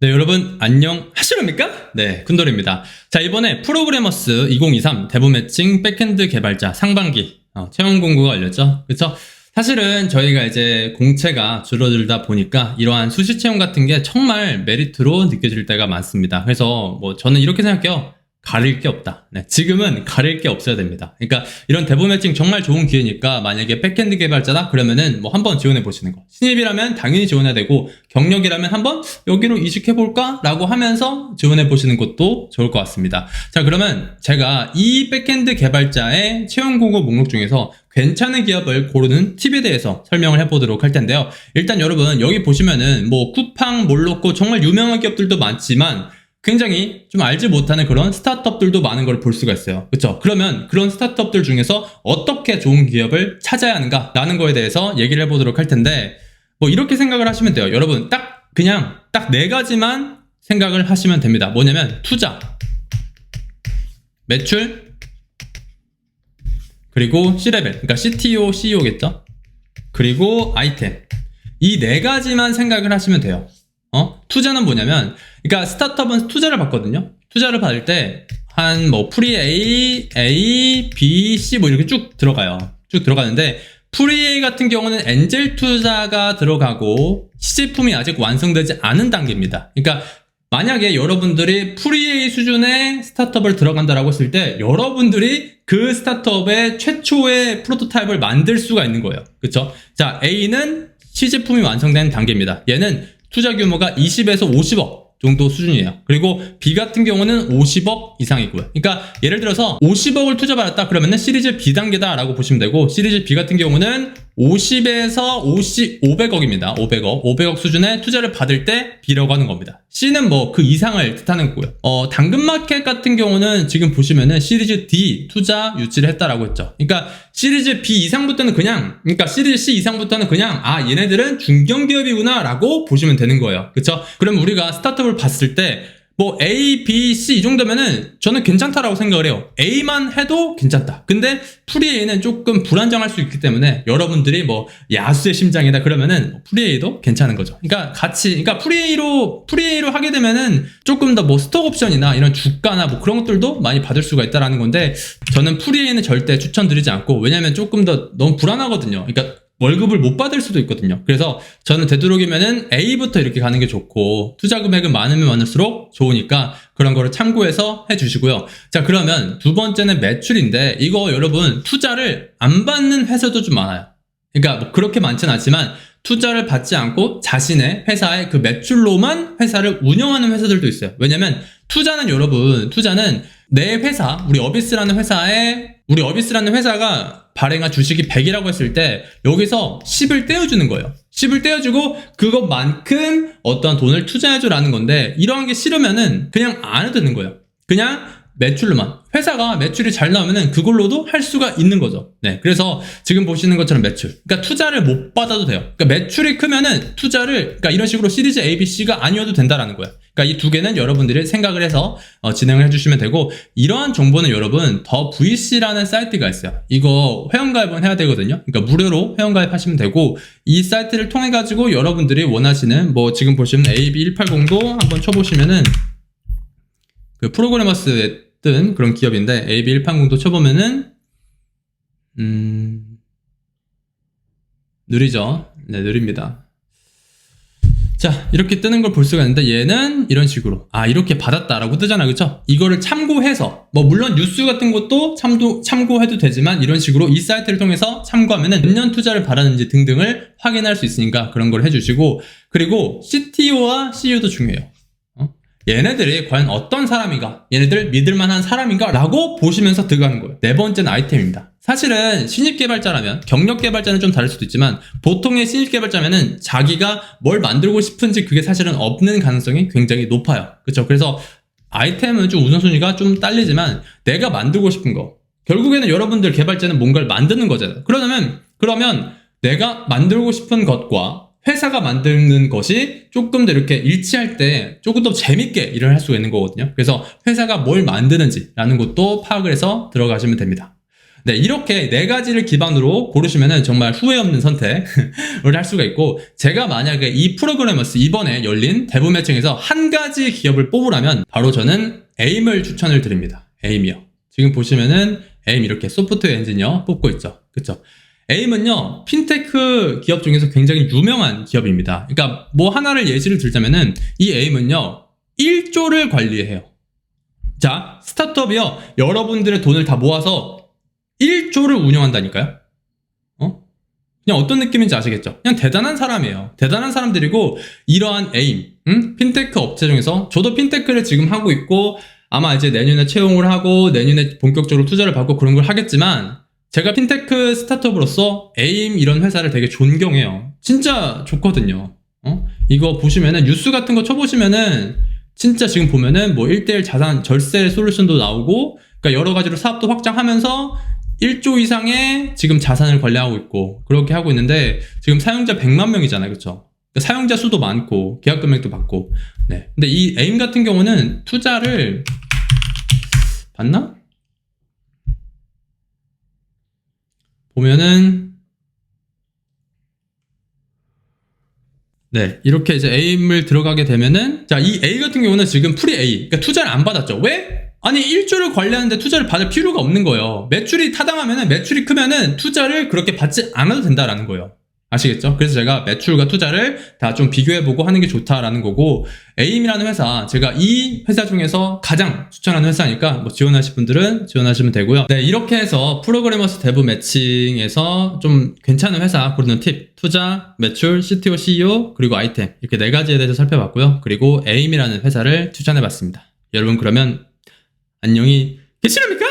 네, 여러분, 안녕 하시렵니까? 네, 쿤돌입니다. 자, 이번에 프로그래머스 2023 대부 매칭 백핸드 개발자 상반기 어, 채용 공고가 열렸죠. 그쵸? 사실은 저희가 이제 공채가 줄어들다 보니까 이러한 수시 채용 같은 게 정말 메리트로 느껴질 때가 많습니다. 그래서 뭐 저는 이렇게 생각해요. 가릴 게 없다. 네, 지금은 가릴 게 없어야 됩니다. 그러니까 이런 대부 매칭 정말 좋은 기회니까 만약에 백핸드 개발자다 그러면은 뭐 한번 지원해 보시는 거. 신입이라면 당연히 지원해야 되고 경력이라면 한번 여기로 이직해 볼까라고 하면서 지원해 보시는 것도 좋을 것 같습니다. 자, 그러면 제가 이 백핸드 개발자의 채용 공고 목록 중에서 괜찮은 기업을 고르는 팁에 대해서 설명을 해보도록 할 텐데요. 일단 여러분 여기 보시면은 뭐 쿠팡, 몰로코 정말 유명한 기업들도 많지만 굉장히 좀 알지 못하는 그런 스타트업들도 많은 걸 볼 수가 있어요. 그렇죠? 그러면 그런 스타트업들 중에서 어떻게 좋은 기업을 찾아야 하는가라는 거에 대해서 얘기를 해보도록 할 텐데 뭐 이렇게 생각을 하시면 돼요. 여러분 딱 그냥 딱 네 가지만 생각을 하시면 됩니다. 뭐냐면 투자, 매출, 그리고 C레벨, 그러니까 CTO, CEO겠죠? 그리고 아이템. 이 네 가지만 생각을 하시면 돼요. 어? 투자는 뭐냐면, 그러니까 스타트업은 투자를 받거든요. 투자를 받을 때 한 뭐 프리 A, A, B, C 뭐 이렇게 쭉 들어가요. 쭉 들어가는데 프리 같은 경우는 엔젤 투자가 들어가고 시제품이 아직 완성되지 않은 단계입니다. 그러니까 만약에 여러분들이 프리 A 수준의 스타트업을 들어간다라고 했을 때 여러분들이 그 스타트업의 최초의 프로토타입을 만들 수가 있는 거예요. 그쵸? 자, A는 시제품이 완성된 단계입니다. 얘는 투자 규모가 20에서 50억 정도 수준이에요. 그리고 B 같은 경우는 50억 이상이고요. 그러니까 예를 들어서 50억을 투자받았다 그러면은 시리즈 B 단계다라고 보시면 되고 시리즈 B 같은 경우는 50에서 50, 500억입니다. 500억. 500억 수준의 투자를 받을 때 B라고 하는 겁니다. C는 뭐 그 이상을 뜻하는 거고요. 어, 당근마켓 같은 경우는 지금 보시면은 시리즈 D 투자 유치를 했다라고 했죠. 그러니까 시리즈 B 이상부터는 그냥, 그러니까 시리즈 C 이상부터는 그냥, 아, 얘네들은 중견기업이구나 라고 보시면 되는 거예요. 그쵸? 그럼 우리가 스타트업을 봤을 때 뭐 A, B, C 이 정도면은 저는 괜찮다라고 생각을 해요. A만 해도 괜찮다. 근데 프리에이는 조금 불안정할 수 있기 때문에 여러분들이 뭐 야수의 심장이다 그러면은 프리에이도 괜찮은 거죠. 그러니까 같이 그러니까 프리에이로 프리에이로 하게 되면은 조금 더 뭐 스톡 옵션이나 이런 주가나 뭐 그런 것들도 많이 받을 수가 있다라는 건데 저는 프리에이는 절대 추천드리지 않고 왜냐면 조금 더 너무 불안하거든요. 그러니까 월급을 못 받을 수도 있거든요. 그래서 저는 되도록이면은 A부터 이렇게 가는 게 좋고 투자 금액은 많으면 많을수록 좋으니까 그런 거를 참고해서 해 주시고요. 자 그러면 두 번째는 매출인데 이거 여러분 투자를 안 받는 회사도 좀 많아요. 그러니까 뭐 그렇게 많진 않지만 투자를 받지 않고 자신의 회사의 그 매출로만 회사를 운영하는 회사들도 있어요. 왜냐면 투자는 여러분 투자는 내 회사 우리 어비스라는 회사에 우리 어비스라는 회사가 발행한 주식이 100이라고 했을 때 여기서 10을 떼어주는 거예요. 10을 떼어주고 그것만큼 어떤 돈을 투자해줘라는 건데 이러한 게 싫으면은 그냥 안 해도 되는 거예요. 그냥 매출로만 회사가 매출이 잘 나오면은 그걸로도 할 수가 있는 거죠. 네, 그래서 지금 보시는 것처럼 매출. 그러니까 투자를 못 받아도 돼요. 그러니까 매출이 크면은 투자를 그러니까 이런 식으로 시리즈 A, B, C가 아니어도 된다라는 거예요. 그러니까 이 두 개는 여러분들이 생각을 해서 어, 진행을 해주시면 되고 이러한 정보는 여러분 더 VC라는 사이트가 있어요. 이거 회원가입은 해야 되거든요. 그러니까 무료로 회원가입하시면 되고 이 사이트를 통해 가지고 여러분들이 원하시는 뭐 지금 보시면 AB180도 한번 쳐보시면은 그 프로그래머스에 뜬 그런 기업인데 AB180도 쳐보면은 음 느리죠. 네 느립니다. 자, 이렇게 뜨는 걸 볼 수가 있는데 얘는 이런 식으로 아, 이렇게 받았다라고 뜨잖아. 그쵸? 이거를 참고해서 뭐 물론 뉴스 같은 것도 참도 참고해도 되지만 이런 식으로 이 사이트를 통해서 참고하면 은 몇 년 투자를 받았는지 등등을 확인할 수 있으니까 그런 걸 해주시고 그리고 CTO와 CEO도 중요해요. 어? 얘네들이 과연 어떤 사람인가? 얘네들 믿을만한 사람인가? 라고 보시면서 들어가는 거예요. 네 번째는 아이템입니다. 사실은 신입 개발자라면 경력 개발자는 좀 다를 수도 있지만 보통의 신입 개발자면은 자기가 뭘 만들고 싶은지 그게 사실은 없는 가능성이 굉장히 높아요. 그렇죠? 그래서 아이템은 좀 우선순위가 좀 딸리지만 내가 만들고 싶은 거 결국에는 여러분들 개발자는 뭔가를 만드는 거잖아요. 그러면 그러면 내가 만들고 싶은 것과 회사가 만드는 것이 조금 더 이렇게 일치할 때 조금 더 재밌게 일을 할 수가 있는 거거든요. 그래서 회사가 뭘 만드는지라는 것도 파악을 해서 들어가시면 됩니다. 네, 이렇게 네 가지를 기반으로 고르시면은 정말 후회 없는 선택을 할 수가 있고, 제가 만약에 이 프로그래머스 이번에 열린 대부 매칭에서 한 가지 기업을 뽑으라면, 바로 저는 에임을 추천을 드립니다. 에임이요. 지금 보시면은 에임 이렇게 소프트웨어 엔지니어 뽑고 있죠. 그쵸? 에임은요, 핀테크 기업 중에서 굉장히 유명한 기업입니다. 그러니까 뭐 하나를 예시를 들자면은 이 에임은요, 1조를 관리해요. 자, 스타트업이요, 여러분들의 돈을 다 모아서 1조를 운영한다니까요? 어? 그냥 어떤 느낌인지 아시겠죠? 그냥 대단한 사람이에요. 대단한 사람들이고, 이러한 에임, 응? 핀테크 업체 중에서, 저도 핀테크를 지금 하고 있고, 아마 이제 내년에 채용을 하고, 내년에 본격적으로 투자를 받고 그런 걸 하겠지만, 제가 핀테크 스타트업으로서 에임 이런 회사를 되게 존경해요. 진짜 좋거든요. 어? 이거 보시면은 뉴스 같은 거 쳐보시면은 진짜 지금 보면은 뭐 1대1 자산 절세 솔루션도 나오고 그러니까 여러 가지로 사업도 확장하면서 1조 이상의 지금 자산을 관리하고 있고 그렇게 하고 있는데 지금 사용자 100만 명이잖아요. 그렇죠? 사용자 수도 많고 계약 금액도 받고 네. 근데 이 에임 같은 경우는 투자를 받나? 보면은 네 이렇게 이제 A임을 들어가게 되면은 자 이 A 같은 경우는 지금 프리 A 그러니까 투자를 안 받았죠. 왜? 아니 1조를 관리하는데 투자를 받을 필요가 없는 거예요. 매출이 타당하면은 매출이 크면은 투자를 그렇게 받지 않아도 된다라는 거예요 아시겠죠? 그래서 제가 매출과 투자를 다 좀 비교해보고 하는 게 좋다라는 거고 에임이라는 회사 제가 이 회사 중에서 가장 추천하는 회사니까 뭐 지원하실 분들은 지원하시면 되고요 네 이렇게 해서 프로그래머스 대부 매칭에서 좀 괜찮은 회사 고르는 팁 투자, 매출, CTO, CEO 그리고 아이템 이렇게 네 가지에 대해서 살펴봤고요 그리고 에임이라는 회사를 추천해봤습니다 여러분 그러면 안녕히 계시렵니까?